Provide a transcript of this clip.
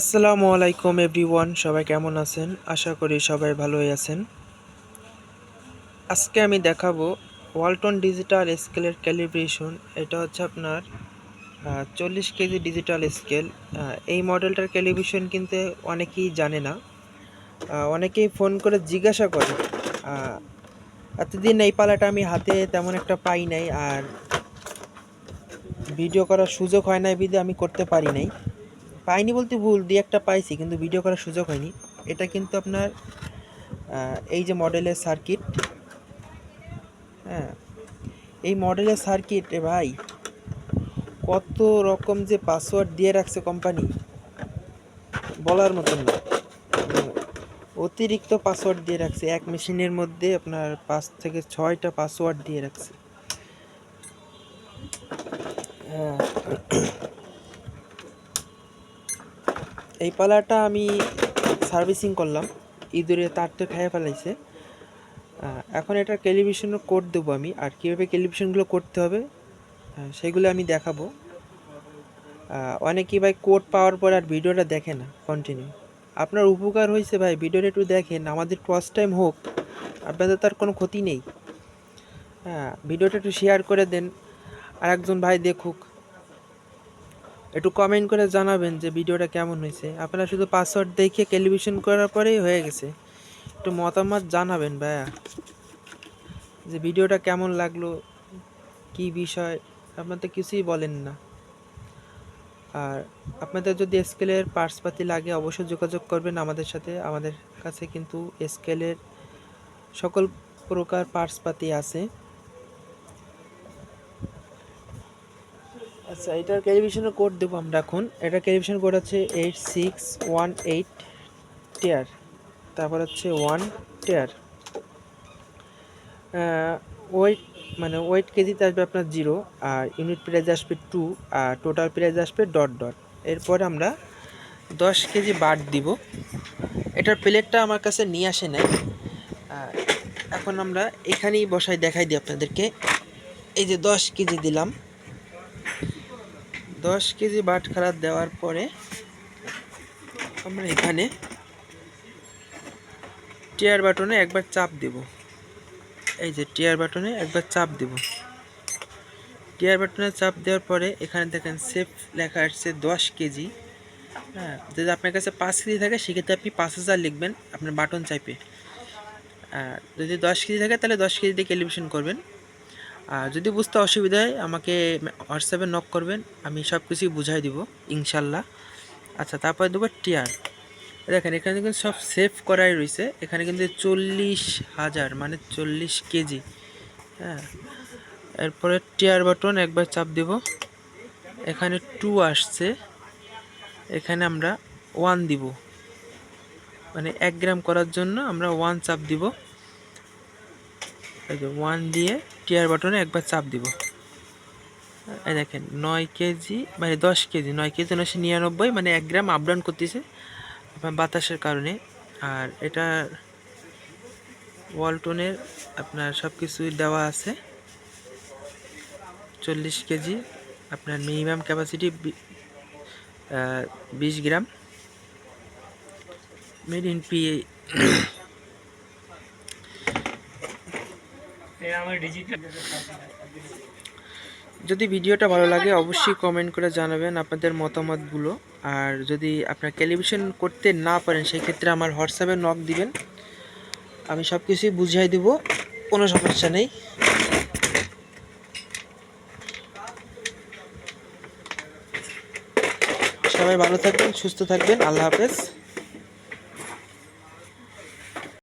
আসসালামু আলাইকুম এভরিওয়ান, সবাই কেমন আছেন? আশা করি সবাই ভালোই আছেন। আজকে আমি দেখাবো ওয়ালটন ডিজিটাল স্কেলের ক্যালিব্রেশন। এটা হচ্ছে আপনার চল্লিশ কেজি ডিজিটাল স্কেল। এই মডেলটার ক্যালিব্রেশন কিন্তু অনেকেই জানে না। অনেকেই ফোন করে জিজ্ঞাসা করে। এতদিন এই পালাটা আমি হাতে তেমন একটা পাই নাই আর ভিডিও করার সুযোগ হয় নাই বিধে আমি করতে পারি নাই। পাইনি বলতে ভুল দুই একটা পাইছি, কিন্তু ভিডিও করার সুযোগ হয়নি। এটা কিন্তু আপনার এই যে মডেলের সার্কিট হ্যাঁ এই মডেলের সার্কিট এ ভাই কত রকম যে পাসওয়ার্ড দিয়ে রাখছে কোম্পানি বলার মতন না। অতিরিক্ত পাসওয়ার্ড দিয়ে রাখছে, এক মেশিনের মধ্যে আপনার পাঁচ থেকে ছয়টা পাসওয়ার্ড দিয়ে রাখছে। হ্যাঁ এই পালাটা আমি সার্ভিসিং করলাম। ইঁদুরে তার তো খেয়ে ফেলাইছে। এখন এটা টেলিভিশনের কোড দেবো আমি। আর কীভাবে টেলিভিশনগুলো করতে হবে সেগুলো আমি দেখাবো। অনেকেই ভাই কোড পাওয়ার পর আর ভিডিওটা দেখে না কন্টিনিউ আপনার উপকার হয়েছে ভাই, ভিডিওটা একটু দেখেন। আমাদের ফার্স্ট টাইম হোক, আপনাদের তার কোনো ক্ষতি নেই। হ্যাঁ ভিডিওটা একটু শেয়ার করে দেন। আর একজন ভাই দেখুক। একটু কমেন্ট করে জানাবেন যে ভিডিওটা কেমন হয়েছে। আপনারা শুধু পাসওয়ার্ড দেখে টেলিভিশন করার পরেই হয়ে গেছে। একটু মতামত জানাবেন ভাইয়া, যে ভিডিওটা কেমন লাগল, কি বিষয়, আপনার তো কিছুই বলেন না। আর আপনাদের যদি স্কেলের পার্টসপাতি লাগে, অবশ্যই যোগাযোগ করবেন আমাদের সাথে। আমাদের কাছে কিন্তু স্কেলের সকল প্রকার পার্টসপাতি আছে। আচ্ছা এটার টেলিভিশনের কোড দেবো আমরা এখন। এটা টেলিভিশন কোড হচ্ছে eight six one eight tare তারপর হচ্ছে ওয়ান টিয়ার ওয়েট মানে ওয়েট কেজিতে আসবে আপনার জিরো আর ইউনিট প্রাইস আসবে টু আর টোটাল প্রাইস আসবে ডট ডট এরপর আমরা দশ কেজি বাট দিব। এটার প্লেটটা আমার কাছে নিয়ে আসে নাই। এখন আমরা এখানেই বসাই, দেখাই দিই আপনাদেরকে। এই যে দশ কেজি দিলাম। দশ কেজি বাটখারা দেওয়ার পরে আমরা এখানে টিয়ার বাটনে একবার চাপ দেব। এই যে টিয়ার বাটনে একবার চাপ দেব। টিয়ার বাটনে চাপ দেওয়ার পরে এখানে দেখেন সেফ লেখা আসছে দশ কেজি। হ্যাঁ যদি আপনার কাছে পাঁচ কেজি থাকে, সেক্ষেত্রে আপনি পাঁচ হাজার লিখবেন, আপনার বাটন চাইপে। আর যদি দশ কেজি থাকে, তাহলে দশ কেজি দিয়ে টেলিভিশন করবেন। যদি বুঝতে অসুবিধা হয়, আমাকে হোয়াটসঅ্যাপে নক করবেন, আমি সব কিছুই বুঝাই দিব, ইনশাল্লাহ। আচ্ছা তারপরে দেবো টিয়ার দেখেন, এখানে কিন্তু সব সেভ করাই রয়েছে। এখানে কিন্তু চল্লিশ হাজার মানে চল্লিশ কেজি। হ্যাঁ। এরপরে টিয়ার বাটন একবার চাপ দেব। এখানে টু আসছে। এখানে আমরা ওয়ান দিব। মানে এক গ্রাম করার জন্য আমরা ওয়ান চাপ দিব। ওয়ান দিয়ে টিয়ার বাটনে একবার চাপ দিব। এই দেখেন, নয় কেজি মানে দশ কেজি, নয় কেজি নয়শো নিরানব্বই মানে এক গ্রাম আপ ডাউন করতেছে বাতাসের কারণে। আর এটা ওয়ালটনের আপনার সব কিছু দেওয়া আছে। চল্লিশ কেজি আপনার মিনিমাম ক্যাপাসিটি বিশ গ্রাম। মেড ইন পি যদি ভিডিওটা ভালো লাগে, অবশ্যই কমেন্ট করে জানাবেন আপনাদের মতামতগুলো। আর যদি আপনার টেলিভিশন করতে না পারেন সেই ক্ষেত্রে আমার হোয়াটসঅ্যাপে নক দিবেন। আমি সব কিছুই বুঝিয়ে দিব, কোনো সমস্যা নেই। সবাই ভালো থাকবেন, সুস্থ থাকবেন, আল্লাহ হাফেজ।